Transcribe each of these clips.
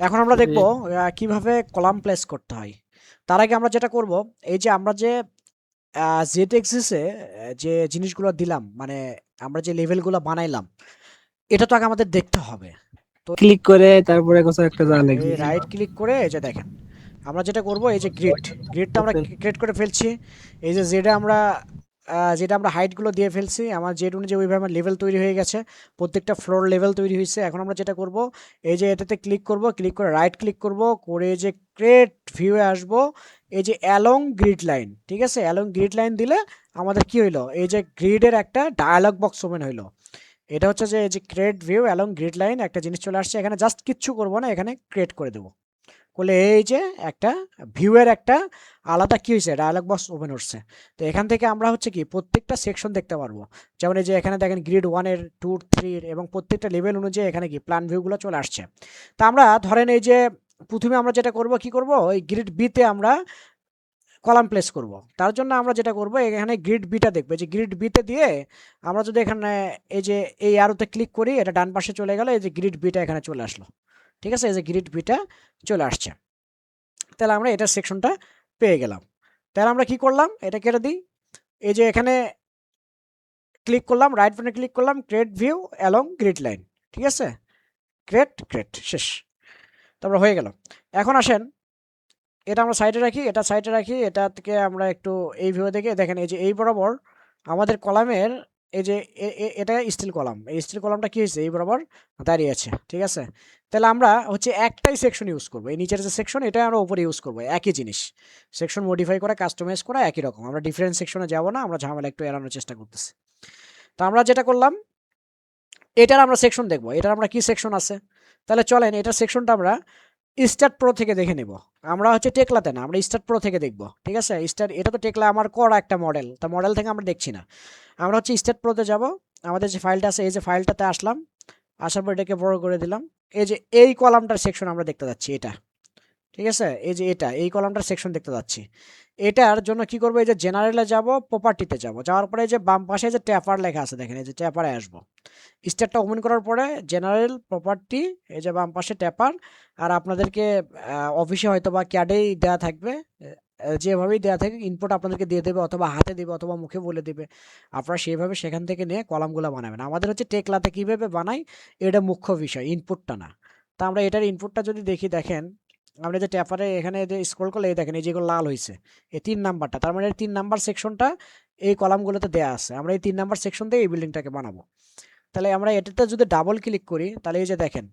এখন আমরা দেখব কীভাবে কলাম প্লেস করতে হয়। তার আগে আমরা যেটা করব এই যে আমরা যে জেড এক্সিসে যে জিনিসগুলো দিলাম মানে আমরা যে লেভেলগুলো বানাইলাম এটা তো আগে আমাদের দেখতে হবে। তো ক্লিক করে তারপরে কোথাও একটা যা লাগবে রাইট ক্লিক করে এই যে দেখেন আমরা যেটা করব এই যে গ্রিড গ্রিডটা আমরা ক্রিয়েট করে ফেলছি। এই যে জেডে আমরা যেটা আমরা হাইটগুলো দিয়ে ফেলছি, আমার জেড অনুযায়ী ওইভাবে আমার লেভেল তৈরি হয়ে গেছে, প্রত্যেকটা ফ্লোর লেভেল তৈরি হয়েছে। এখন আমরা যেটা করব, এই যে এটাতে ক্লিক করব ক্লিক করে রাইট ক্লিক করব, করে যে ক্রিয়েট ভিউয়ে আসব, এই যে অ্যালং গ্রিড লাইন ঠিক আছে? অ্যালং গ্রিড লাইন দিলে আমাদের কি হইল? এই যে গ্রিডের একটা ডায়ালগ বক্স ওপেন হইল। এটা হচ্ছে যে, এই যে create view along grid line একটা জিনিস চলে আসছে, এখানে জাস্ট কিচ্ছু করব না, এখানে ক্রিয়েট করে দেবো। করলে এই যে একটা ভিউয়ের একটা আলাদা কি হয়েছে ডায়ালগ বক্স ওপেন হচ্ছে। তো এখান থেকে আমরা হচ্ছে কি প্রত্যেকটা সেকশন দেখতে পারব। যেমন এই যে এখানে দেখেন গ্রিড ওয়ানের টু থ্রির এবং প্রত্যেকটা লেভেল অনুযায়ী এখানে কি প্ল্যান ভিউগুলো চলে আসছে। তা আমরা ধরেন এই যে প্রথমে আমরা যেটা করব, কি করব? ওই গ্রিড বিতে আমরা কলাম প্লেস করব। তার জন্য আমরা যেটা করব, এখানে গ্রিড বিটা দেখব। যে গ্রিড বিতে দিয়ে আমরা যদি এখানে এই যে এই আরোতে ক্লিক করি, এটা ডান পাশে চলে গেলে, এই যে গ্রিড বিটা এখানে চলে আসলো। ঠিক আছে? এই যে গ্রিড বিটা চলে আসছে। তাহলে আমরা এটার সেকশনটা পেয়ে গেলাম। তাহলে আমরা কি করলাম? এটা কেটে দিই। এই যে এখানে ক্লিক করলাম রাইট বাটনে ক্লিক করলাম create view along grid line ঠিক আছে? ক্রেট ক্রেট শেষ। তারপর হয়ে গেল। এখন আসেন, এটা আমরা সাইডে রাখি, এটা সাইডে রাখি, এটা থেকে আমরা একটু এই ভিউ দেখে। দেখেন, এই যে এই বরাবর আমাদের কলামের এই যে এটা স্টিল কলাম। এই স্টিল কলামটা কী হয়েছে? এই বরাবর দাঁড়িয়ে আছে। ঠিক আছে? তাহলে আমরা হচ্ছে একটাই সেকশন ইউজ করব। এই নিচের যে সেকশন এটা আমরা উপরে ইউজ করব, একই জিনিস। সেকশন মডিফাই করা কাস্টমাইজ করা একই রকম। আমরা ডিফারেন্ট সেকশনে যাব না, আমরা ঝামেলা একটু এড়ানোর চেষ্টা করতেছি। তো আমরা যেটা করলাম, এটার আমরা সেকশন দেখব। এটার আমরা কি সেকশন আছে? তাহলে চলেন, এটার সেকশনটা আমরা স্টার্ট প্রো থেকে দেখে নেব। আমরা হচ্ছে টেকলাতে না, আমরা স্টার্ট প্রো থেকে দেখব, ঠিক আছে? স্টার্ট এটা তো টেকলা আমার করা একটা মডেল তা মডেল থেকে আমরা দেখছি না। আমরা হচ্ছে স্টার্ট প্রোতে যাব, আমাদের যে ফাইলটা আছে, এই যে ফাইলটাতে আসলাম আসার পর এটাকে বড় করে দিলাম। এই যে এই কলামটার সেকশন আমরা দেখতে যাচ্ছি, এটা। ঠিক আছে? এই যে এটা, এই কলামটার সেকশন দেখতে যাচ্ছি। এটার জন্য কি করব? এই যে জেনারেলে যাব প্রপার্টিতে যাব। যাওয়ার পরে এই যে বাম পাশে যে ট্যাপার লেখা আছে, দেখেন, এই যে ট্যাপারে আসব। স্টেটটা ওপেন করার পরে জেনারেল প্রপার্টি এই যে বাম পাশে ট্যাপার আর আপনাদেরকে অফিসে হয়তো বা ক্যাডেই দেওয়া থাকবে যেভাবেই দেওয়া থাকে ইনপুট আপনাদেরকে দিয়ে দেবে অথবা হাতে দেবে অথবা মুখে বলে দেবে। আপনারা সেইভাবে সেখান থেকে নিয়ে কলামগুলো বানাবেন। আমাদের হচ্ছে টেকলাতে কীভাবে বানাই, এটা মুখ্য বিষয় ইনপুটটা না। তা আমরা এটার ইনপুটটা যদি দেখি, দেখেন, আমরা যে ট্যাপারে এখানে যে স্ক্রল করলে, এই দেখেন, এই যেগুলো লাল হয়েছে এই তিন নাম্বারটা তার মানে তিন নাম্বার সেকশনটা এই কলামগুলোতে দেওয়া আছে। আমরা এই তিন নাম্বার সেকশন দিয়ে এই বিল্ডিংটাকে বানাবো। তাহলে আমরা এটাতে যদি ডাবল ক্লিক করি, তাহলে এই যে দেখেন,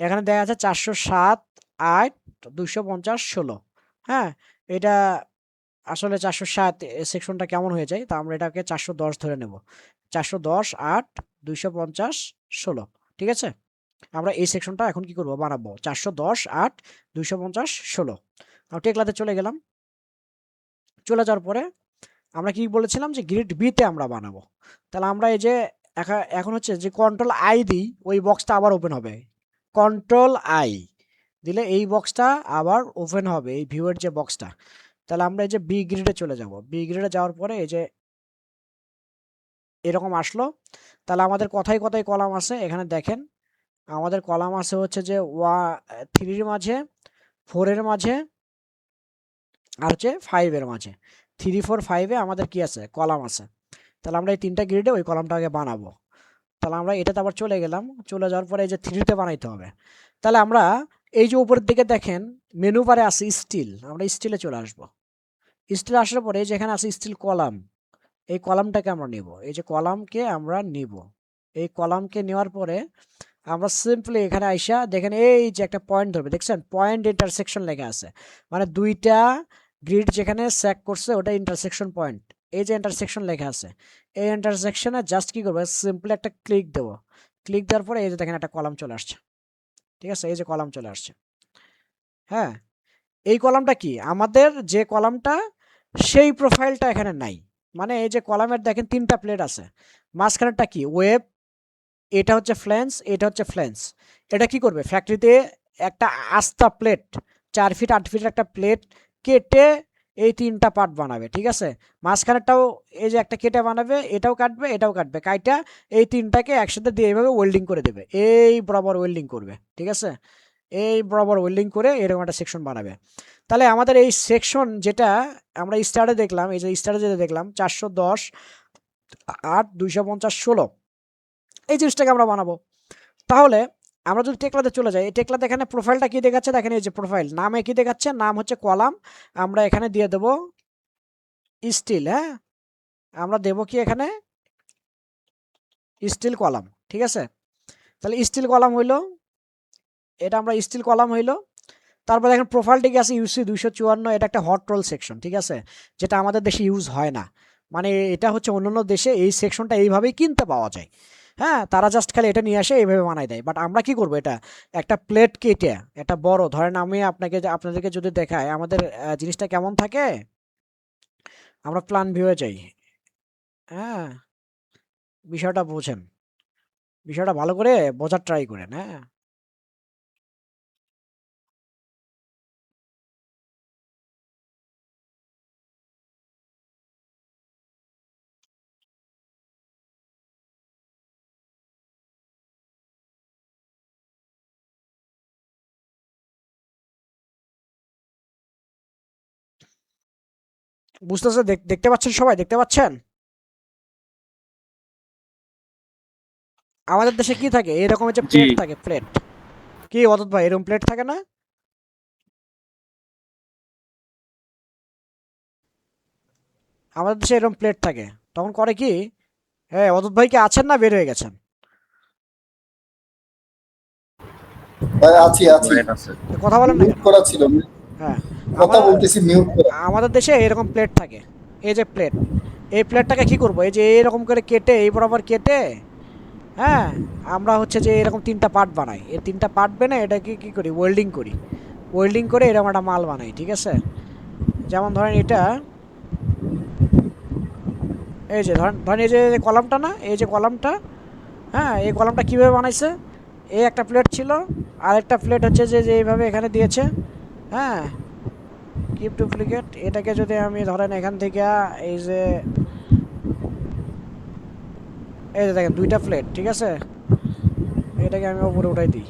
এখানে দেখা যাচ্ছে চারশো সাত আট দুশো পঞ্চাশ ষোলো হ্যাঁ? এটা আসলে চারশো সাত সেকশনটা কেমন হয়ে যায়? তা আমরা এটাকে চারশো দশ ধরে নেব। চারশো দশ, আট, দুইশো পঞ্চাশ, ষোলো। ঠিক আছে? আমরা এই সেকশনটা এখন কি করব? বানাবো। চারশো দশ, আট, দুইশো পঞ্চাশ, ষোলো। আমরা টেকলাতে চলে গেলাম। চলে যাওয়ার পরে আমরা কি বলেছিলাম যে গ্রিড বিতে আমরা বানাবো। তাহলে আমরা এই যে এখা- এখন হচ্ছে যে কন্ট্রোল আই দিই, ওই বক্সটা আবার ওপেন হবে। কন্ট্রোল আই দিলে এই বক্সটা আবার ওপেন হবে, এই ভিউয়ের যে বক্সটা তাহলে আমরা এই যে বি গ্রিডে চলে যাব। বি গ্রিডে যাওয়ার পরে এই যে এরকম আসলো। তাহলে আমাদের কথায় কথায় কলাম আছে, এখানে দেখেন। আমাদের কলাম আছে হচ্ছে যে ওয়া থ্রির মাঝে ফোরের মাঝে আর হচ্ছে ফাইভের মাঝে। থ্রি ফোর ফাইভে আমাদের কি আছে? কলাম আছে। তাহলে আমরা এই তিনটা গ্রিডে ওই কলামটা আগে বানাবো। তাহলে আমরা এটাতে আবার চলে গেলাম। চলে যাওয়ার পরে এই যে থ্রিতে বানাইতে হবে। তাহলে আমরা এই যে উপরের দিকে দেখেন মেনু বারে আছে স্টিল আমরা স্টিলে চলে আসব। স্টিল আসার পরে যেখানে আছে স্টিল কলাম, এই কলামটাকে আমরা নিব। এই যে কলামকে আমরা নিব। এই কলামকে নেওয়ার পরে আমরা সিম্পলি এখানে আইসা দেখেন এই যে একটা পয়েন্ট ধরবে, দেখছেন? পয়েন্ট ইন্টারসেকশন লেখা আছে। মানে দুইটা গ্রিড যেখানে স্যাক করছে, ওটা ইন্টারসেকশন পয়েন্ট এই যে ইন্টারসেকশন লেখা আছে। এই ইন্টারসেকশনে জাস্ট কি করব? সিম্পলি একটা ক্লিক দেবো। ক্লিক দেওয়ার পরে এই যে দেখেন একটা কলাম চলে আসছে। ঠিক আছে? এই যে কলাম চলে আসছে। হ্যাঁ? এই কলামটা কি? আমাদের যে কলামটা, সেই প্রোফাইলটা এখানে নাই। মানে এই যে কলামের দেখেন তিনটা প্লেট আছে। মাঝখানেরটা কি? ওয়েব এটা হচ্ছে ফ্ল্যান্স এটা হচ্ছে ফ্ল্যান্স এটা কি করবে? ফ্যাক্টরিতে একটা আস্তা প্লেট চার ফিট আট ফিটের একটা প্লেট কেটে এই তিনটা পার্ট বানাবে, ঠিক আছে? মাঝখানেরটাও এই যে একটা কেটে বানাবে, এটাও কাটবে এটাও কাটবে। কাইটা এই তিনটাকে একসাথে দিয়ে এইভাবে ওয়েল্ডিং করে দেবে। এই বরাবর ওয়েল্ডিং করবে, ঠিক আছে? এই বরাবর ওয়েল্ডিং করে এরকম একটা সেকশন বানাবে। তাহলে আমাদের এই সেকশন যেটা আমরা স্টারে দেখলাম, এই যে স্টারে যেটা দেখলাম, চারশো দশ আট, দুইশো পঞ্চাশ, ষোলো। এই জিনিসটাকে আমরা বানাবো। তাহলে আমরা যদি টেকলাতে চলে যাই, এই টেকলাতে এখানে প্রোফাইলটা কি দেখাচ্ছে? দেখেন এই যে প্রোফাইল নামে কি দেখাচ্ছে? নাম হচ্ছে কলাম। আমরা এখানে দিয়ে দেব স্টিল হ্যাঁ? আমরা দেব কি এখানে? স্টিল কলাম, ঠিক আছে? তাহলে স্টিল কলাম হইল, এটা আমরা স্টিল কলাম হইল। তারপর দেখেন প্রোফাইলটি আছে? ইউসি দুইশো চুয়ান্ন, এটা একটা হট রোল সেকশন ঠিক আছে? যেটা আমাদের দেশে ইউজ হয় না। মানে এটা হচ্ছে অন্যান্য দেশে এই সেকশনটা এইভাবেই কিনতে পাওয়া যায়। হ্যাঁ তারা জাস্ট খালি এটা নিয়ে আসে, এইভাবে বানাই দেয়। বাট আমরা কি করব এটা? একটা প্লেট কেটে এটা বড়, ধরেন আমি আপনাকে আপনাদেরকে যদি দেখাই, আমাদের জিনিসটা কেমন থাকে? আমরা প্ল্যান ভিউয়ে যাই। হ্যাঁ বিষয়টা বোঝেন। বিষয়টা ভালো করে বোঝার ট্রাই করেন হ্যাঁ। বুঝতেছে? দেখ- দেখতে পাচ্ছেন সবাই? দেখতে পাচ্ছেন? আমাদের দেশে কি থাকে? এরকম হচ্ছে প্লেট থাকে প্লেট কি অদত ভাই এরকম প্লেট থাকে না? আমাদের দেশে এরকম প্লেট থাকে। তখন করে কি? হ্যাঁ অদত ভাই কি আছেন না বের হয়ে গেছেন? ভাই আছি আছি। কথা বলেন না মিউট করা ছিল হ্যাঁ। কথা বলতেছি মিউট আমাদের দেশে এরকম প্লেট থাকে। এই যে প্লেট এই প্লেটটাকে কি করব? এই যে এরকম করে কেটে এই বরাবর কেটে হ্যাঁ আমরা হচ্ছে যে এরকম তিনটা পার্ট বানাই। এই তিনটা পার্ট বেনে এটাকে কি করি? ওয়েল্ডিং করি। ওয়েল্ডিং করে এরকম একটা মাল বানাই ঠিক আছে? যেমন ধরেন এটা এই যে ধরেন ধরেন এই যে কলামটা না এই যে কলামটা হ্যাঁ এই কলামটা কীভাবে বানাইছে? এই একটা প্লেট ছিল আরেকটা প্লেট হচ্ছে যে যে এইভাবে এখানে দিয়েছে হ্যাঁ কিপ ডুপ্লিকেট এটাকে যদি আমি ধরেন এখান থেকে, এই যে এই যে দেখেন, দুইটা প্লেট ঠিক আছে? এটাকে আমি উপরে উঠাই দিই।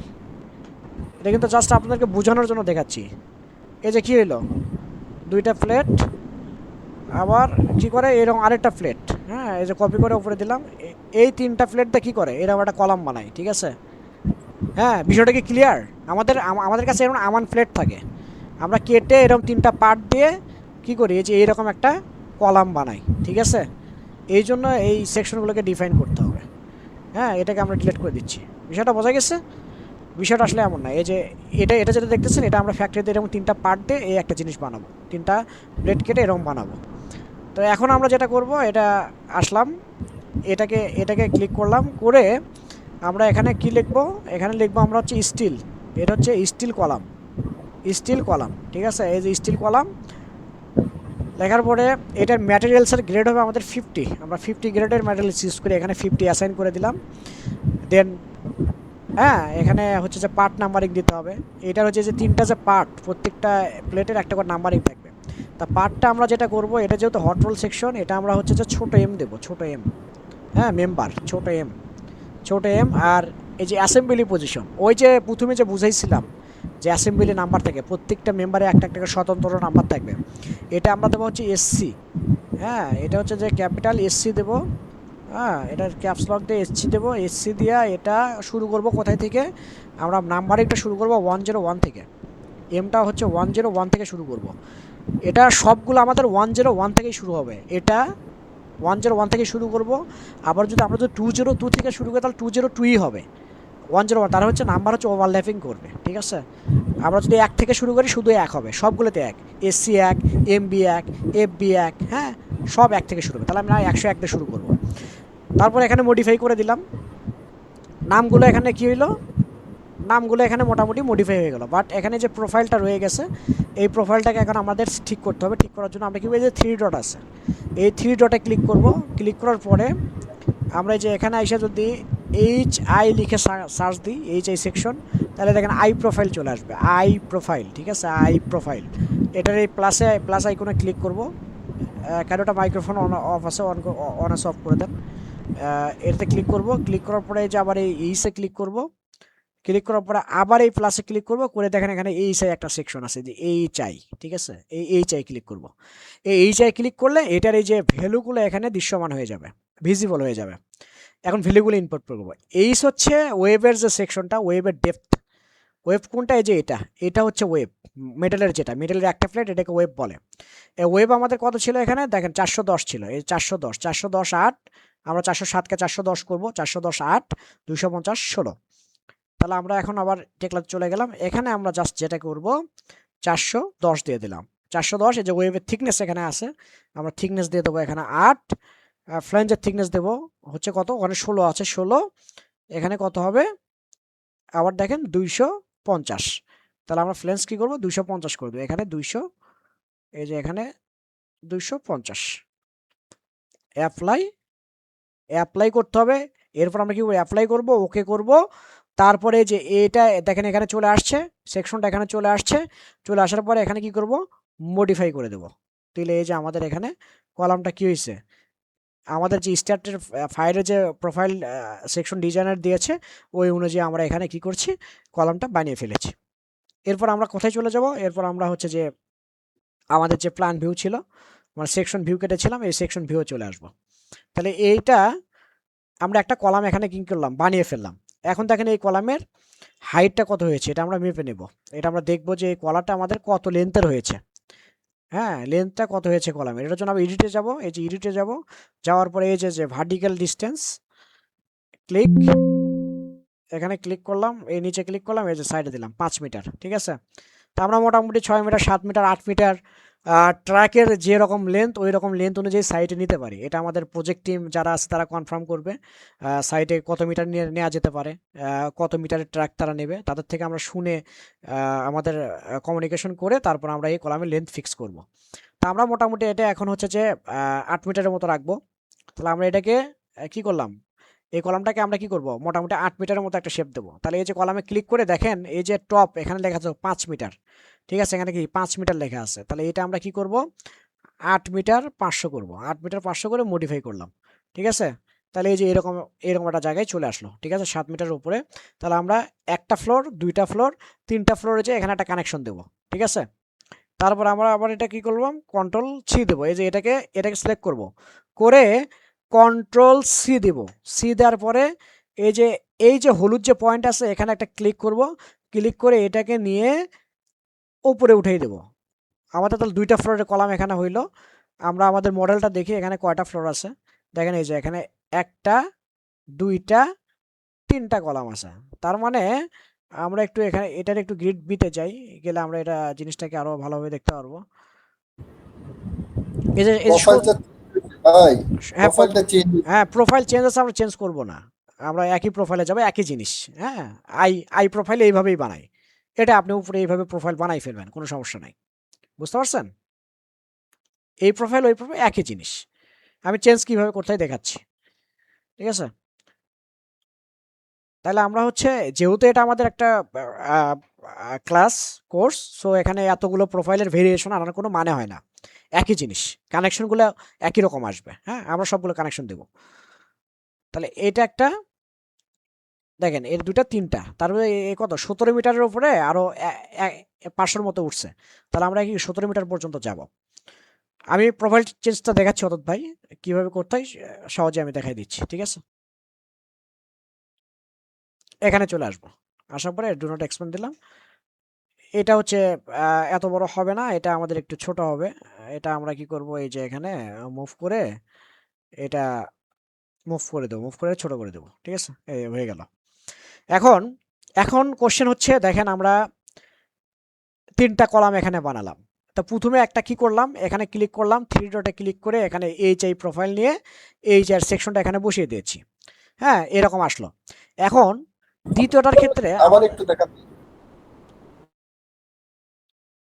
এটা কিন্তু জাস্ট আপনাদেরকে বোঝানোর জন্য দেখাচ্ছি। এই যে কি হইল? দুইটা প্লেট আবার কি করে? এরকম আরেকটা প্লেট হ্যাঁ এই যে কপি করে উপরে দিলাম। এই তিনটা প্লেটটা কি করে? এরকম একটা কলাম বানাই, ঠিক আছে? হ্যাঁ বিষয়টা কি ক্লিয়ার আমাদের আমাদের কাছে এরকম আমান প্লেট থাকে। আমরা কেটে এরকম তিনটা পার্ট দিয়ে কি করি, এই যে এইরকম একটা কলাম বানাই, ঠিক আছে? এই জন্য এই সেকশনগুলোকে ডিফাইন করতে হবে। হ্যাঁ এটাকে আমরা ডিলিট করে দিচ্ছি। বিষয়টা বোঝা গেছে? বিষয়টা আসলে এমন না। এই যে এটা এটা যেটা দেখতেছেন, এটা আমরা ফ্যাক্টরিতে এরকম তিনটা পার্ট দিয়ে এই একটা জিনিস বানাবো। তিনটা প্লেট কেটে এরকম বানাবো। তো এখন আমরা যেটা করব, এটা আসলাম, এটাকে এটাকে ক্লিক করলাম, করে আমরা এখানে কি লিখব? এখানে লিখব আমরা হচ্ছে স্টিল এটা হচ্ছে স্টিল কলাম। স্টিল কলাম, ঠিক আছে? এই যে স্টিল কলাম, লেখার পরে এটার ম্যাটেরিয়ালসের গ্রেড হবে আমাদের ফিফটি আমরা ফিফটি গ্রেডের ম্যাটেরিয়ালস ইউজ করে, এখানে ফিফটি অ্যাসাইন করে দিলাম। দেন হ্যাঁ এখানে হচ্ছে যে পার্ট নাম্বারিং দিতে হবে। এটার হচ্ছে যে তিনটা যে পার্ট প্রত্যেকটা প্লেটের একটা করে নাম্বারিং থাকবে। তা পার্টটা আমরা যেটা করব, এটা যেহেতু হট রোল সেকশন এটা আমরা হচ্ছে যে ছোট এম দেবো, ছোট এম হ্যাঁ মেম্বার ছোট এম ছোট এম আর এই যে অ্যাসেম্বলি পজিশন ওই যে প্রথমে যে বুঝাইছিলাম যে অ্যাসেম্বলি নাম্বার থাকে, প্রত্যেকটা মেম্বারে একটা একটা স্বতন্ত্র নাম্বার থাকবে। এটা আমরা দেবো হচ্ছে এসসি হ্যাঁ এটা হচ্ছে যে ক্যাপিটাল এসসি দেবো হ্যাঁ এটার ক্যাপস লক দিয়ে এসসি দেবো এসসি দিয়া এটা শুরু করব কোথায় থেকে? আমরা নাম্বারিংটা শুরু করব ওয়ান জিরো ওয়ান থেকে। এমটা হচ্ছে ওয়ান জিরো ওয়ান থেকে শুরু করব। এটা সবগুলো আমাদের ওয়ান জিরো ওয়ান থেকেই শুরু হবে। এটা ওয়ান জিরো ওয়ান থেকে শুরু করব। আবার যদি আমরা যদি টু জিরো টু থেকে শুরু করি, তাহলে টু জিরো টুই হবে। ওয়ান জিরো ওয়ান তার হচ্ছে নাম্বার হচ্ছে ওভারল্যাপিং করবে, ঠিক আছে? আমরা যদি এক থেকে শুরু করি, শুধু এক হবে, সবগুলোতে এক। এসসি এক এম বি এক এফ বি এক হ্যাঁ? সব এক থেকে শুরু হবে, তাহলে আমরা একশো এক দিয়ে শুরু করব। তারপর এখানে মডিফাই করে দিলাম। নামগুলো এখানে কী হইল? নামগুলো এখানে মোটামুটি মডিফাই হয়ে গেল বাট এখানে যে প্রোফাইলটা রয়ে গেছে, এই প্রোফাইলটাকে এখন আমাদের ঠিক করতে হবে, ঠিক করার জন্য আমরা কি যে থ্রি ডট আছে। এই থ্রি ডটে ক্লিক করব। ক্লিক করার পরে আমরা যে এখানে এসে যদি এইচ আই লিখে সার্চ দিই এইচ আই সেকশন তাহলে দেখেন আই প্রোফাইল চলে আসবে। আই প্রোফাইল ঠিক আছে? আই প্রোফাইল এটার এই প্লাসে প্লাস আইকনে ক্লিক করব। কেন ওটা মাইক্রোফোন অন অফ আছে? অন অন আছে অফ করে দেন। এটাতে ক্লিক করব। ক্লিক করার পরে যে আবার এই এইসে ক্লিক করব। ক্লিক করার পরে আবার এই প্লাসে ক্লিক করব। করে দেখেন এখানে এই চাই একটা সেকশন আছে, যে এই চাই ঠিক আছে? এই এই চাই ক্লিক করব। এই এই চাই ক্লিক করলে এটার এই যে ভ্যালুগুলো এখানে দৃশ্যমান হয়ে যাবে। ভিজিবল হয়ে যাবে। এখন ভ্যালুগুলো ইনপুট করব এইস হচ্ছে ওয়েবের যে সেকশনটা ওয়েবের ডেপথ ওয়েব কোনটা? এই যে এটা। এটা হচ্ছে ওয়েব মেটালের যেটা। মেটালের একটা প্লেট এটাকে ওয়েব বলে। এই ওয়েব আমাদের কত ছিল এখানে? দেখেন, চারশো দশ ছিল। এই চারশো দশ। চারশো দশ আট, আমরা চারশো সাতকে চারশো দশ করব। চারশো দশ আট দুশো পঞ্চাশ ষোলো। তাহলে আমরা এখন আবার টেকলা চলে গেলাম। এখানে আমরা জাস্ট যেটা করব, চারশো দশ দিয়ে দিলাম। চারশো দশ, এই যে ওয়েবের থিকনেস এখানে আছে, আমরা থিকনেস দিয়ে দেবো এখানে আট। ফ্লেঞ্জের থিকনেস দেবো। হচ্ছে কত? ওখানে ষোলো আছে, ষোলো। এখানে কত হবে? আবার দেখেন দুইশো পঞ্চাশ। তাহলে আমরা ফ্লেন্স কী করব? দুইশো পঞ্চাশ করে দেবো। এখানে দুইশো, এই যে এখানে দুইশো পঞ্চাশ। অ্যাপ্লাই অ্যাপ্লাই করতে হবে। এরপর আমরা কি করব? অ্যাপ্লাই করব ওকে করব। তারপরে যে এটা, দেখেন এখানে চলে আসছে। সেকশনটা এখানে চলে আসছে। চলে আসার পরে এখানে কি করব? মডিফাই করে দেব। তাহলে এই যে আমাদের এখানে কলামটা কি হয়েছে? আমাদের যে স্টার্টের ফাইলের যে প্রোফাইল সেকশন ডিজাইনার দিয়েছে, ওই অনুযায়ী আমরা এখানে কি করছি? কলামটা বানিয়ে ফেলেছি। এরপর আমরা কোথায় চলে যাব? এরপর আমরা হচ্ছে যে আমাদের যে প্ল্যান ভিউ ছিল মানে সেকশন ভিউ কেটেছিলাম এই সেকশন ভিউ চলে আসব। তাহলে এইটা আমরা একটা কলাম এখানে কি করলাম? বানিয়ে ফেললাম। এখন দেখেন এই কলামের হাইটটা কত হয়েছে? এটা আমরা মেপে নেব। এটা আমরা দেখব যে এই কলাটা আমাদের কত লেন্থের হয়েছে। হ্যাঁ লেন্থটা কত হয়েছে কলামের? এটার জন্য আমি এডিটে যাব, এই যে এডিটে যাব। যাওয়ার পরে এই যে ভার্টিক্যাল ডিস্টেন্স ক্লিক এখানে ক্লিক করলাম, এই নিচে ক্লিক করলাম, এই যে সাইডে দিলাম, পাঁচ মিটার ঠিক আছে? তা আমরা মোটামুটি ছয় মিটার সাত মিটার আট মিটার ট্র্যাকের যে রকম লেন্থ ওই রকম লেন্থ অনুযায়ী সাইটে নিতে পারি। এটা আমাদের প্রজেক্ট টিম যারা আছে তারা কনফার্ম করবে। সাইটে কত মিটার নিয়ে নেওয়া যেতে পারে কত মিটারের ট্র্যাক তারা নেবে। তাদের থেকে আমরা শুনে আমাদের কমিউনিকেশন করে তারপর আমরা এই কলামের লেন্থ ফিক্স করব। তা আমরা মোটামুটি এটা এখন হচ্ছে যে আট মিটারের মতো রাখব। তাহলে আমরা এটাকে কি করলাম? এই কলামটাকে আমরা কি করব? মোটামুটি আট মিটারের মতো একটা শেপ দেবো। তাহলে এই যে কলামে ক্লিক করে দেখেন, এই যে টপ এখানে লেখা আছে পাঁচ মিটার ঠিক আছে? এখানে কি পাঁচ মিটার লেখা আছে। তাহলে এটা আমরা কি করব? আট মিটার পাঁচশো করব। আট মিটার পাঁচশো করে মডিফাই করলাম। ঠিক আছে? তাহলে এই যে এরকম এরকম একটা জায়গায় চলে আসলো। ঠিক আছে? সাত মিটার উপরে। তাহলে আমরা একটা ফ্লোর দুইটা ফ্লোর তিনটা ফ্লোরে যে এখানে একটা কানেকশন দেবো। ঠিক আছে? তারপর আমরা আবার এটা কি করলাম? কন্ট্রোল সি দেবো। এই যে এটাকে এটাকে সিলেক্ট করব। করে কন্ট্রোল সি দেব। সি দেওয়ার পরে এই যে এই যে হলুদ যে পয়েন্ট আছে, এখানে একটা ক্লিক করব। ক্লিক করে এটাকে নিয়ে উপরে উঠিয়ে দেব। আমাদের তাহলে দুইটা ফ্লোরের কলাম এখানে হইল। আমরা আমাদের মডেলটা দেখি এখানে কয়টা ফ্লোর আছে? দেখেন এই যে এখানে একটা দুইটা তিনটা কলাম আছে। তার মানে আমরা একটু এখানে এটার একটু গ্রিড বিতে চাই গেলে আমরা এটা জিনিসটাকে আরও ভালোভাবে দেখতে পারব। এই যে হ্যাঁ হ্যাঁ প্রোফাইল চেঞ্জ আছে আমরা চেঞ্জ করব না। আমরা একই প্রোফাইলে যাব একই জিনিস হ্যাঁ? আই আই প্রোফাইল এইভাবেই বানাই। এটা আপনি উপরে এইভাবে প্রোফাইল বানাই ফেলবেন, কোনো সমস্যা নাই। বুঝতে পারছেন? এই প্রোফাইল ওই প্রোফাইল একই জিনিস। আমি চেঞ্জ কীভাবে করতে হয় দেখাচ্ছি? ঠিক আছে? তাহলে আমরা হচ্ছে, যেহেতু এটা আমাদের একটা ক্লাস কোর্স সো এখানে এতগুলো প্রোফাইলের ভেরিয়েশন আনার কোনো মানে হয় না। একই জিনিস। কানেকশনগুলো একই রকম আসবে। হ্যাঁ? আমরা সবগুলো কানেকশন দেব। তাহলে এটা একটা দেখেন, এর দুটা তিনটা। তারপরে এ কত? সতেরো মিটারের উপরে আরও পাঁচশোর মতো উঠছে। তাহলে আমরা কি সতেরো মিটার পর্যন্ত যাব? আমি প্রোফাইল চেঞ্জটা দেখাচ্ছি অতত ভাই, কীভাবে করতে হয়, সহজে আমি দেখাই দিচ্ছি, ঠিক আছে? এখানে চলে আসব। আসার পরে ডু নট এক্সপ্যান্ড দিলাম। এটা হচ্ছে এত বড় হবে না, এটা আমাদের একটু ছোট হবে। এটা আমরা কি করব, এই যে এখানে মুভ করে, এটা মুভ করে দেবো মুভ করে ছোট করে দেবো, ঠিক আছে? এই হয়ে গেল। এখন এখন কোশ্চেন হচ্ছে দেখেন আমরা তিনটা কলাম এখানে বানালাম। তা প্রথমে একটা কি করলাম? এখানে ক্লিক করলাম থ্রি ডটে ক্লিক করে এখানে এইচ আই প্রোফাইল নিয়ে এইচ আর সেকশনটা এখানে বসিয়ে দিয়েছি। হ্যাঁ এরকম আসলো। এখন দ্বিতীয়টার ক্ষেত্রে আবার একটু দেখা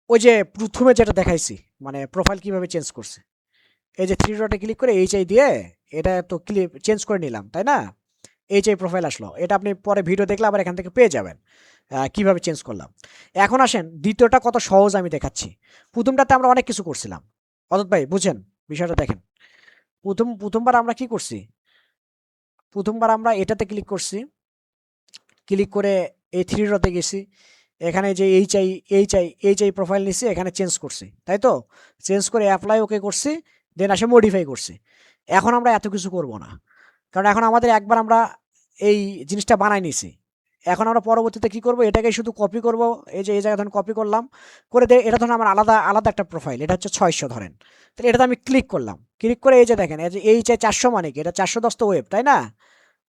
ওই যে প্রথমে যেটা দেখাইছি মানে প্রোফাইল কীভাবে চেঞ্জ করছে। এই যে থ্রি ডটে ক্লিক করে এইচ আই দিয়ে এটা তো ক্লিপ চেঞ্জ করে নিলাম তাই না? এইচ আই প্রোফাইল আসলো। এটা আপনি পরে ভিডিও দেখলে আবার এখান থেকে পেয়ে যাবেন। কীভাবে চেঞ্জ করলাম? এখন আসেন, দ্বিতীয়টা কত সহজ আমি দেখাচ্ছি। প্রথমটাতে আমরা অনেক কিছু করছিলাম। অদত ভাই, বুঝেন, বিষয়টা দেখেন। প্রথম, প্রথমবার আমরা কি করছি? প্রথমবার আমরা এটাতে ক্লিক করছি। ক্লিক করে এই থ্রি ডতে গেছি। এখানে যে H I H I H I profile নিছি, এখানে চেঞ্জ করছি। তাই তো? চেঞ্জ করে অ্যাপ্লাই ওকে করছি দেন আসে মডিফাই করছি। এখন আমরা এত কিছু করব না। কারণ এখন আমাদের একবার আমরা এই জিনিসটা বানাই নিছি। এখন আমরা পরবর্তীতে কি করব? এটাকে শুধু কপি করব। এই যে, এই জায়গায় ধরুন কপি করলাম। করে দে, এটা ধরুন আমার আলাদা আলাদা একটা প্রোফাইল এটা হচ্ছে ছয়শো ধরেন। তাহলে এটাতে আমি ক্লিক করলাম। ক্লিক করে এই যে দেখেন, এই যে এই যে চারশো মানে কি? এটা চারশো দশ তো ওয়েব তাই না?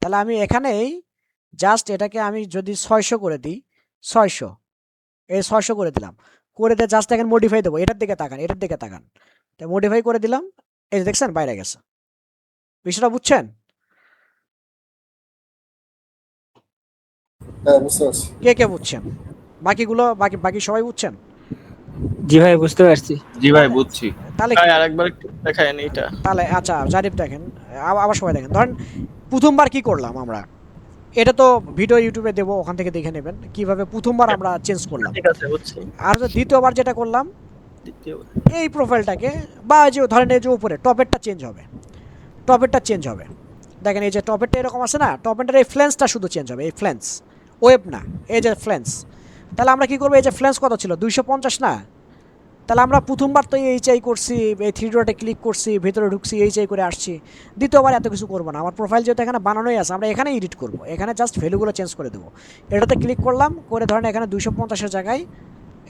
তাহলে আমি এখানেই জাস্ট এটাকে আমি যদি ছয়শো করে দিই, ছয়শো। এই ছয়শো করে দিলাম। করে দিয়ে জাস্ট দেখেন মডিফাই দেবো। এটার দিকে তাকান, এটার দিকে তাকান। তো মডিফাই করে দিলাম। এই যে দেখছেন, বাইরে গেছে। বিষয়টা বুঝছেন? হ্যাঁ বুঝতে পারছি। কে কে বুঝছেন? বাকিগুলো বাকি বাকি সবাই বুঝছেন? জি ভাই বুঝতে পারছি। জি ভাই বুঝছি। তাহলে আরেকবার একটু দেখায়েন এইটা। তাহলে আচ্ছা জারিফ দেখেন। আবার সবাই দেখেন। ধরেন প্রথমবার কি করলাম আমরা? এটা তো ভিডিও ইউটিউবে দেবো ওখান থেকে দেখে নেবেন। কীভাবে প্রথমবার আমরা চেঞ্জ করলাম। ঠিক আছে আর যে দ্বিতীয়বার যেটা করলাম এই প্রোফাইলটাকে বা যে ধরেন এই যে উপরে টপেরটা চেঞ্জ হবে। টপেরটা চেঞ্জ হবে। দেখেন এই যে টপেরটা এরকম আছে না? টপেরটার এই ফ্লেন্সটা শুধু চেঞ্জ হবে এই ফ্লেন্স ওয়েব না, এই যে ফ্লেন্স। তাহলে আমরা কী করব, এই যে ফ্লেন্স কত ছিল? দুইশো পঞ্চাশ না? তাহলে আমরা প্রথমবার তো এইচ আই করছি, এই থ্রি ডটে ক্লিক করছি, ভেতরে ঢুকছি এইচ আই করে আসছি। দ্বিতীয়বার এত কিছু করব না। আমার প্রোফাইল যেহেতু এখানে বানানোই আছে, আমরা এখানে এডিট করব। এখানে জাস্ট ভ্যালুগুলো চেঞ্জ করে দেবো। এটাতে ক্লিক করলাম, করে ধরেন এখানে দুইশো পঞ্চাশের জায়গায়,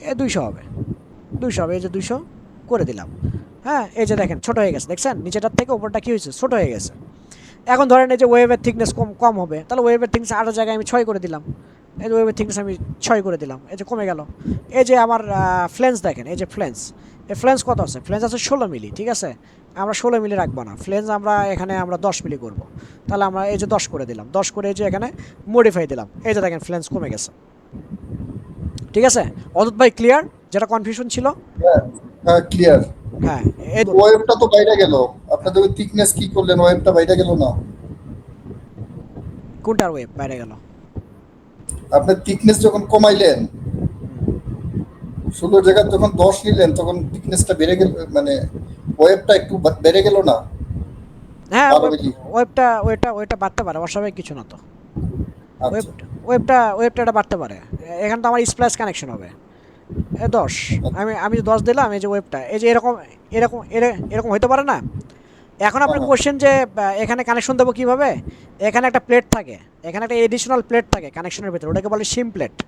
এ দুইশো হবে। দুইশো হবে, এই যে দুইশো, করে দিলাম। হ্যাঁ এই যে দেখেন, ছোটো হয়ে গেছে। দেখছেন? নিচেটার থেকে ওপরটা কী হয়েছে? ছোটো হয়ে গেছে। এখন ধরেন এই যে ওয়েবের থিকনেস কম কম হবে, তাহলে ওয়েভের থিকনেস আরও জায়গায় আমি ছয় করে দিলাম। এই যে ওয়েবের থিকনেস আমি ছয় করে দিলাম, এই যে কমে গেল। এই যে আমার ফ্লেন্স দেখেন, এই যে ফ্লেন্স এই ফ্লেন্স কত আছে? ফ্লেন্স আছে ষোলো মিলি, ঠিক আছে? আমরা ষোলো মিলি রাখব না ফ্লেন্স আমরা এখানে আমরা দশ মিলি করব। তাহলে আমরা এই যে দশ করে দিলাম, দশ করে এই যে এখানে মডিফাই দিলাম। এই যে দেখেন ফ্লেন্স কমে গেছে। ঠিক আছে? অদূত ভাই ক্লিয়ার যেটা কনফিউশন ছিল? হ্যাঁ হ্যাঁ ক্লিয়ার হ্যাঁ ওয়েবটা তো বাইরে গেল। আপনাদের থিকনেস কি করলেন? ওয়েবটা বাইরে গেল না? কোনটার ওয়েব বাইরে গেল? আপনার থিকনেস যখন কমাইলেন ষোলো জায়গায় যখন দশ নিলেন তখন থিকনেসটা বেড়ে গেল মানে ওয়েবটা একটু বেড়ে গেল না? হ্যাঁ। ওয়েবটা ওয়েবটা ওয়েবটা বাড়তে পারে অস্বাভাবিক কিছু না তো। আচ্ছা। ওয়েব ওয়েবটা ওয়েবটা বাড়তে পারে। এখানে তো আমার স্প্লাইস কানেকশন হবে। দশ। আমি আমি দশ দিলাম এই যে ওয়েবটা এই যে এরকম এরকম এরে- এরকম হতে পারে না? এখন আপনার হ্যাঁ। কোশ্চেন যে এখানে কানেকশন দেবো কীভাবে? এখানে একটা প্লেট থাকে। এখানে একটা এডিশনাল প্লেট থাকে কানেকশনের ভিতরে। ওটাকে বলে সিম প্লেট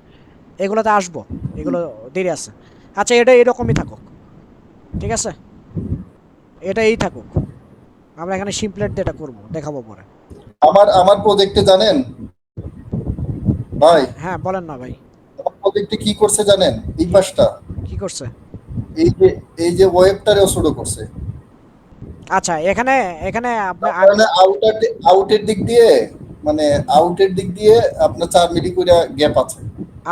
এগুলোতে আসব। এগুলো দেরি আছে। আচ্ছা এটা এরকমই থাকুক। ঠিক আছে? এটা এই থাকুক। আমরা এখানে সিম প্লেট দিয়ে এটা করব দেখাবো পরে। আমার আমার প্রজেক্টে জানেন? ভাই। হ্যাঁ বলেন না ভাই। প্রজেক্টে কি করছে জানেন? এই পাশটা। কি করছে? এই যে এই যে ওয়েবটারেও করছে। আচ্ছা এখানে এখানে আপনি আউটার আউটের দিক দিয়ে মানে আউটের দিক দিয়ে আপনার চার মিলি করে গ্যাপ আছে।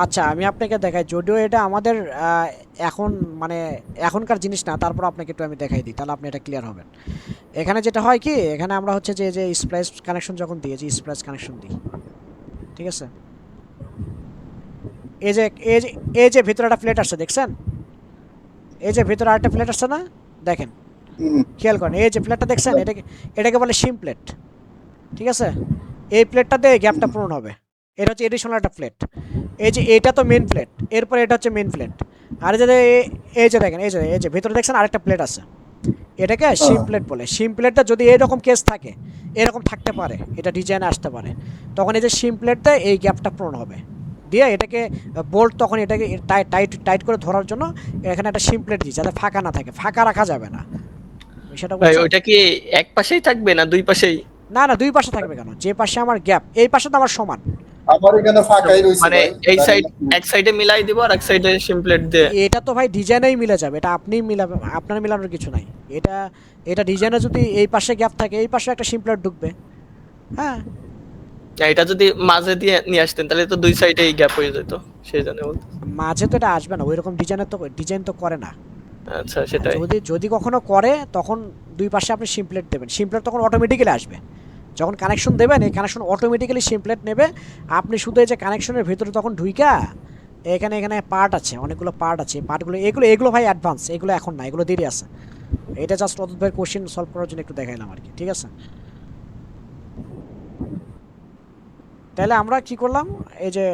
আচ্ছা আমি আপনাকে দেখাই। যদিও এটা আমাদের এখন মানে এখনকার জিনিস না তারপর আপনাকে একটু আমি দেখাই দিই তাহলে আপনি এটা ক্লিয়ার হবেন। এখানে যেটা হয় কি এখানে আমরা হচ্ছে যে যে স্প্লাইস কানেকশন যখন যে স্প্লাইস কানেকশন দিই। ঠিক আছে? এই যে এই যে এই যে ভিতরে একটা প্লেট আসছে দেখছেন? এই যে ভিতরে আরেকটা প্লেট আসছে না? দেখেন। খেয়াল করেন এই যে প্লেটটা দেখছেন এটাকে এটাকে বলে সিম প্লেট ঠিক আছে? এই প্লেটটাতে গ্যাপটা পূরণ হবে। এটা হচ্ছে এডিশনাল একটা প্লেট এই যে এটা তো মেন প্লেট এরপরে এটা হচ্ছে মেন প্লেট আর এই যে এই যে দেখেন এই যে এই যে ভিতরে দেখছেন আরেকটা প্লেট আছে। এটাকে সিম প্লেট বলে। সিম প্লেটটা যদি এরকম কেস থাকে এরকম থাকতে পারে এটা ডিজাইনে আসতে পারে তখন এই যে সিম প্লেটটা এই গ্যাপটা পূরণ হবে। দিয়ে এটাকে বোল্ট তখন এটাকে টাইট টাইট টাইট করে ধরার জন্য এখানে একটা সিম প্লেট দিই যাতে ফাঁকা না থাকে। ফাঁকা রাখা যাবে না। সেটা ওইটা কি এক পাশেই থাকবে না দুই পাশেই? না না দুই পাশে থাকবে কেন? যে পাশে আমার গ্যাপ এই পাশে তো আমার সমান। আমার এখানে ফাঁকাই রয়েছে মানে এই সাইড এক সাইডে মিলাই দিব আর এক সাইডে সিমপ্লেট দিয়ে। এটা তো ভাই ডিজাইনেই মিলে যাবে। এটা আপনিই মিলাবে আপনার মিলানোর কিছু নাই। এটা এটা ডিজাইনে যদি এই পাশে গ্যাপ থাকে এই পাশে একটা সিম্পলার ঢুকবে। হ্যাঁ? এটা যদি মাঝে দিয়ে নিয়ে আসতেন তাহলে তো দুই সাইডেই গ্যাপ হয়ে যেত সেই জন্য বলতে। মাঝে তো এটা আসবে না ওই রকম ডিজাইনের তো ডিজাইন তো করে না। আচ্ছা সেটাই। যদি যদি কখনো করে তখন দুই পাশে আপনি সিমপ্লেট দেবেন। সিমপ্লেট তখন অটোমেটিক্যালি আসবে। যখন কানেকশন দেবেন এই কানেকশন অটোমেটিক্যালি সিমপ্লেট নেবে। আপনি শুধু এই যে কানেকশনের ভিতরে তখন ঢুইকা এখানে এখানে পার্ট আছে অনেকগুলো পার্ট আছে। পার্টগুলো এগুলো এগুলো ভাই অ্যাডভান্স এগুলো এখন না এগুলো দেরি আছে। এটা জাস্ট অদ্ভুত ভাই কোশ্চেন সলভ করার জন্য একটু দেখাইলাম আর কি ঠিক আছে? তাহলে আমরা কি করলাম? এই যে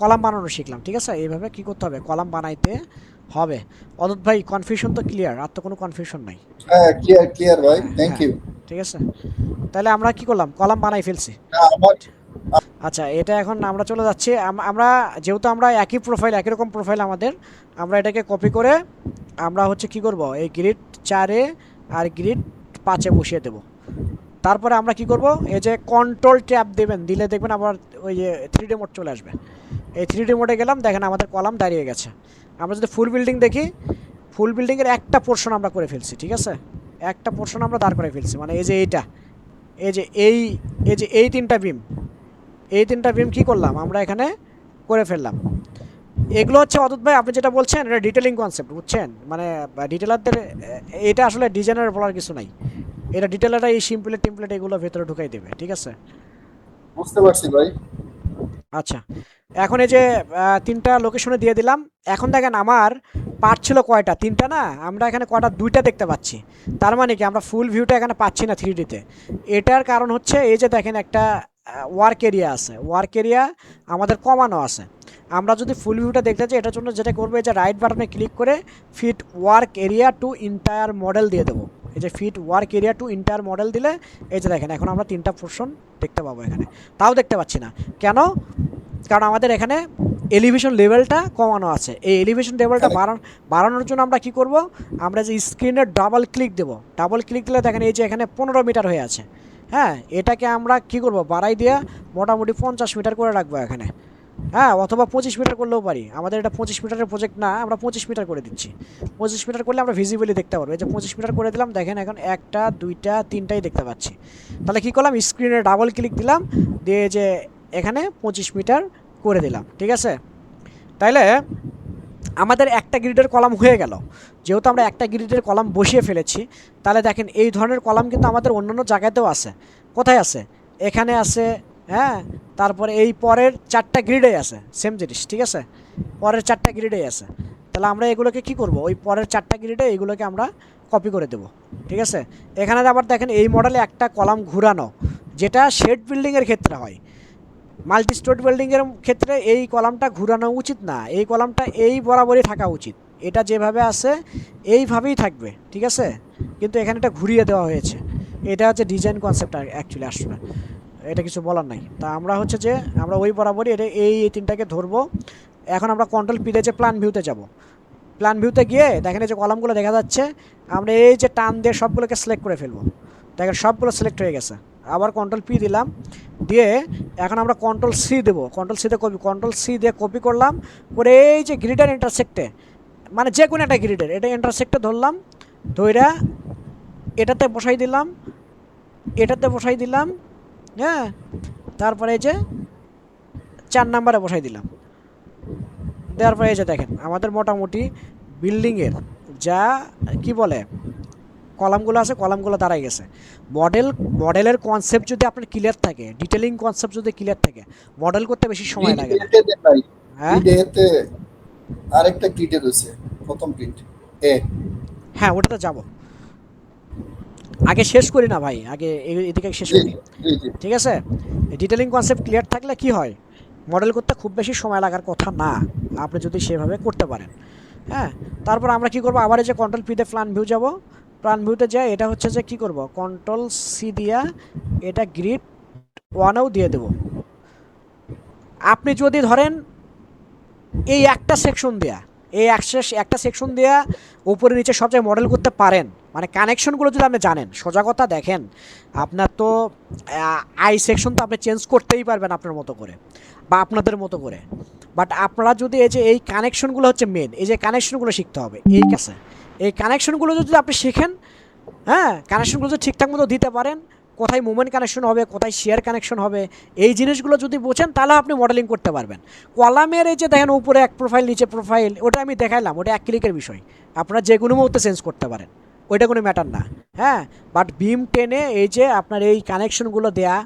কলাম বানানো শিখলাম ঠিক আছে? এইভাবে কি করতে হবে? কলাম বানাইতে হবে। অদত ভাই কনফিউশন তো ক্লিয়ার আর তো কোনো কনফিউশন নাই। হ্যাঁ ক্লিয়ার ক্লিয়ার ভাই থ্যাংক ইউ ঠিক আছে? তাহলে আমরা কি করলাম? কলাম বানাই ফেলছি। আচ্ছা এটা এখন আমরা চলে যাচ্ছি। আমরা যেহেতু আমরা একই প্রোফাইল একই রকম প্রোফাইল আমাদের আমরা এটাকে কপি করে আমরা হচ্ছে কি করব? এই গ্রিড চারে আর গ্রিড পাঁচে বসিয়ে দেব। তারপরে আমরা কি করব? এই যে কন্ট্রোল ট্যাব দেবেন, দিলে দেখবেন আবার ওই যে থ্রি ডি মোড চলে আসবে। এই থ্রি ডি মোডে গেলাম, দেখেন আমাদের কলাম দাঁড়িয়ে গেছে। আমরা যদি ফুল বিল্ডিং দেখি ফুল বিল্ডিংয়ের একটা পোর্শন আমরা করে ফেলছি, ঠিক আছে? একটা পোর্শন আমরা দাঁড় করে ফেলছি মানে এই যে এইটা। এই যে এই এই যে এই তিনটা বিম এই তিনটা বিম কি করলাম? আমরা এখানে করে ফেললাম। এগুলো হচ্ছে অদূত ভাই, আপনি যেটা বলছেন, এটা ডিটেলিং কনসেপ্ট বুঝছেন? মানে ডিটেলারদের এটা আসলে ডিজাইনার বলার কিছু নাই। এটা ডিটেলাররা এই সিম্পলেট টিম্পলেট এগুলো ভেতরে ঢুকাই দেবে ঠিক আছে? বুঝতে পারছি ভাই। আচ্ছা এখন এই যে তিনটা লোকেশনে দিয়ে দিলাম। এখন দেখেন আমার পার্ট ছিল কয়টা? তিনটা না? আমরা এখানে কয়টা দুইটা দেখতে পাচ্ছি। তার মানে কি আমরা ফুল ভিউটা এখানে পাচ্ছি না থ্রি ডিতে এটার কারণ হচ্ছে এই যে দেখেন একটা ওয়ার্ক এরিয়া আছে। ওয়ার্ক এরিয়া আমাদের কমানো আছে। আমরা যদি ফুল ভিউটা দেখতে চাই এটার জন্য যেটা করব এই যে রাইট বাটনে ক্লিক করে fit work area to entire model দিয়ে দেবো। এই যে fit work area to entire model দিলে এই যে দেখেন এখন আমরা তিনটা পোর্শন দেখতে পাবো এখানে। তাও দেখতে পাচ্ছি না। কেন? কারণ আমাদের এখানে এলিভেশন লেভেলটা কমানো আছে। এই এলিভেশন লেভেলটা বাড়ানো বাড়ানোর জন্য আমরা কি করব? আমরা যে স্ক্রিনে ডাবল ক্লিক দেব। ডাবল ক্লিক দিলে দেখেন এই যে এখানে পনেরো মিটার হয়ে আছে। হ্যাঁ এটাকে আমরা কি করব? বাড়াই দিয়ে মোটামুটি পঞ্চাশ মিটার করে রাখব এখানে। হ্যাঁ অথবা পঁচিশ মিটার করলেও পারি। আমাদের এটা পঁচিশ মিটারের প্রজেক্ট না, আমরা পঁচিশ মিটার করে দিচ্ছি। পঁচিশ মিটার করলে আমরা ভিজিবলি দেখতে পারব। এই যে পঁচিশ মিটার করে দিলাম, দেখেন এখন একটা, দুইটা, তিনটাই দেখতে পাচ্ছি। তাহলে কী করলাম? স্ক্রিনে ডাবল ক্লিক দিলাম, দিয়ে যে এখানে পঁচিশ মিটার করে দিলাম। ঠিক আছে? তাইলে আমাদের একটা গ্রিডের কলাম হয়ে গেল। যেহেতু আমরা একটা গ্রিডের কলাম বসিয়ে ফেলেছি, তাহলে দেখেন এই ধরনের কলাম কিন্তু আমাদের অন্যান্য জায়গাতেও আছে। কোথায় আছে? এখানে আছে হ্যাঁ? তারপরে এই পরের চারটা গ্রিডেই আছে সেম জিনিস, ঠিক আছে? পরের চারটা গ্রিডেই আছে। তাহলে আমরা এগুলোকে কি করব? ওই পরের চারটা গ্রিডে এগুলোকে আমরা কপি করে দেব, ঠিক আছে? এখানে আবার দেখেন, এই মডেলে একটা কলাম ঘুরানো, যেটা শেড বিল্ডিংয়ের ক্ষেত্রে হয়। মাল্টি স্টোর বিল্ডিংয়ের ক্ষেত্রে এই কলামটা ঘুরানো উচিত না, এই কলামটা এই বরাবরই থাকা উচিত। এটা যেভাবে আছে, এইভাবেই থাকবে, ঠিক আছে? কিন্তু এখানে এটা ঘুরিয়ে দেওয়া হয়েছে। এটা হচ্ছে ডিজাইন কনসেপ্ট অ্যাকচুয়ালি আসলে এটা কিছু বলার নাই। তা আমরা হচ্ছে যে, আমরা ওই বরাবরই এটা, এই এই তিনটাকে ধরবো। এখন আমরা কন্ট্রোল পিতে যে প্ল্যান ভিউতে যাব। প্ল্যান ভিউতে গিয়ে দেখেন এই যে কলামগুলো দেখা যাচ্ছে, আমরা এই যে টান দিয়ে সবগুলোকে সিলেক্ট করে ফেলব। দেখেন সবগুলো সিলেক্ট হয়ে গেছে। আবার কন্ট্রোল পি দিলাম। দিয়ে এখন আমরা কন্ট্রোল সি দেবো। কন্ট্রোল সিতে কপি কন্ট্রোল সি দিয়ে কপি করলাম। করে এই যে গ্রিডের ইন্টারসেক্টে মানে যে কোনো একটা গ্রিডের এটা ইন্টারসেক্টে ধরলাম। ধইরা এটাতে বসাই দিলাম। এটাতে বসাই দিলাম। হ্যাঁ তারপরে এই যে চার নাম্বারে বসাই দিলাম। দেওয়ার পরে এই যে দেখেন আমাদের মোটামুটি বিল্ডিংয়ের যা কি বলে কলামগুলো আছে কলামগুলো দাঁড়াই গেছে। মডেল মডেলের কনসেপ্ট যদি আপনার ক্লিয়ার থাকে ডিটেলিং কনসেপ্ট যদি ক্লিয়ার থাকে মডেল করতে বেশি সময় লাগে হ্যাঁ? আরেকটা প্রথম এ। হ্যাঁ ওটাতে যাব। আগে শেষ করি না ভাই আগে এদিকে শেষ করি। ঠিক আছে? ডিটেলিং কনসেপ্ট ক্লিয়ার থাকলে কি হয়? মডেল করতে খুব বেশি সময় লাগার কথা না। আপনি যদি সেভাবে করতে পারেন। হ্যাঁ? তারপর আমরা কি করব? আবার এই যে কন্ট্রোল পিতে প্ল্যান ভিউ যাব। প্ল্যান ভিউতে যাই এটা হচ্ছে যে কি করব? কন্ট্রোল সি দিয়া এটা গ্রিড ওয়ানেও দিয়ে দেব। আপনি যদি ধরেন এই একটা সেকশন দেয়া এই অ্যাক্সেস একটা সেকশন দেওয়া উপরে নিচে সব জায়গায় মডেল করতে পারেন। মানে কানেকশনগুলো যদি আপনি জানেন সোজা কথা দেখেন, আপনার তো আই সেকশন তো আপনি চেঞ্জ করতেই পারবেন আপনার মতো করে, বা আপনাদের মতো করে। বাট আপনারা যদি এই যে, এই কানেকশনগুলো হচ্ছে মেন এই যে কানেকশনগুলো শিখতে হবে, এই কাছে। এই কানেকশনগুলো যদি আপনি শেখেন হ্যাঁ কানেকশনগুলো যদি ঠিকঠাক মতো দিতে পারেন কোথায় মুভমেন্ট কানেকশন হবে, কোথায় শেয়ার কানেকশন হবে, এই জিনিসগুলো যদি বোঝেন তাহলে আপনি মডেলিং করতে পারবেন। কলামের এই যে দেখেন উপরে এক প্রোফাইল নিচে প্রোফাইল ওটা আমি দেখাইলাম, ওটা এক ক্লিকের বিষয়। আপনারা যে কোনো মুহূর্তে চেঞ্জ করতে পারেন, ওইটা কোনো ম্যাটার না। হ্যাঁ? বাট বিম টেনে এই যে আপনার এই কানেকশনগুলো দেয়া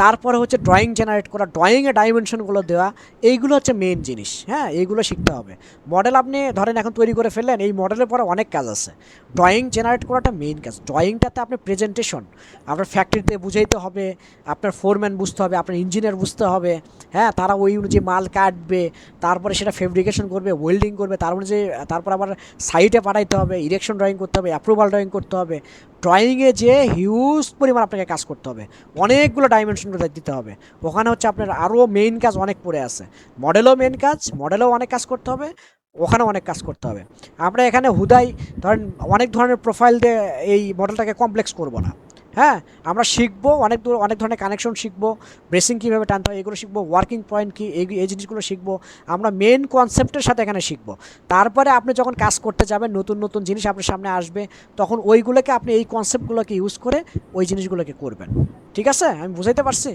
তারপরে হচ্ছে ড্রয়িং জেনারেট করা ড্রয়িংয়ে ডাইমেনশনগুলো দেওয়া, এইগুলো হচ্ছে মেন জিনিস হ্যাঁ? এইগুলো শিখতে হবে। মডেল আপনি ধরেন এখন তৈরি করে ফেললেন, এই মডেলের পরে অনেক কাজ আছে। ড্রয়িং জেনারেট করাটা মেইন কাজ। ড্রয়িংটাতে আপনি প্রেজেন্টেশন আপনার ফ্যাক্টরিতে বুঝাইতে হবে, আপনার ফোরম্যান বুঝতে হবে, আপনার ইঞ্জিনিয়ার বুঝতে হবে হ্যাঁ? তারা ওই অনুযায়ী মাল কাটবে, তারপরে সেটা ফেব্রিকেশন করবে ওয়েল্ডিং করবে, তার অনুযায়ী, তারপর আবার সাইটে পাঠাইতে হবে ইরেকশন ড্রয়িং করতে হবে অ্যাপ্রুভাল ড্রয়িং করতে হবে। ড্রয়িংয়ে যে হিউজ পরিমাণ আপনাকে কাজ করতে হবে, অনেকগুলো ডাইমেনশনগুলো দিতে হবে। ওখানে হচ্ছে আপনার আরও মেইন কাজ অনেক পড়ে আছে। মডেলও মেইন কাজ মডেলও অনেক কাজ করতে হবে, ওখানেও অনেক কাজ করতে হবে। আমরা এখানে হুদাই, ধরেন অনেক ধরনের প্রোফাইল দিয়ে এই মডেলটাকে কমপ্লেক্স করব না। হ্যাঁ আমরা শিখব অনেক দূর, অনেক ধরনের কানেকশন শিখব ব্রেসিং কীভাবে টানতে হয়, এগুলো শিখব ওয়ার্কিং পয়েন্ট কী, এই এই জিনিসগুলো শিখব, আমরা মেন কনসেপ্টের সাথে এখানে শিখব। তারপরে আপনি যখন কাজ করতে যাবেন, নতুন নতুন জিনিস আপনার সামনে আসবে, তখন ওইগুলোকে আপনি এই কনসেপ্টগুলোকে ইউজ করে ওই জিনিসগুলোকে করবেন। ঠিক আছে? আমি বুঝাইতে পারছি?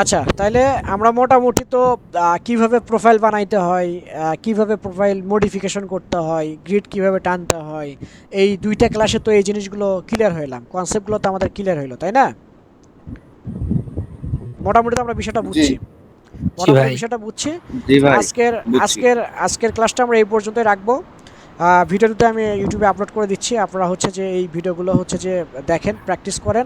আচ্ছা তাহলে আমরা মোটামুটি তো কীভাবে প্রোফাইল বানাইতে হয় কীভাবে প্রোফাইল মডিফিকেশন করতে হয় গ্রিড কীভাবে টানতে হয় এই দুইটা ক্লাসে তো এই জিনিসগুলো ক্লিয়ার হইলাম। কনসেপ্টগুলো তো আমাদের ক্লিয়ার হইল তাই না? মোটামুটি তো আমরা বিষয়টা বুঝছি। মোটামুটি বিষয়টা বুঝছি। আজকের আজকের আজকের ক্লাসটা আমরা এই পর্যন্তই রাখব। ভিডিওতে আমি ইউটিউবে আপলোড করে দিচ্ছি। আপনারা হচ্ছে যে এই ভিডিওগুলো হচ্ছে যে দেখেন প্র্যাকটিস করেন।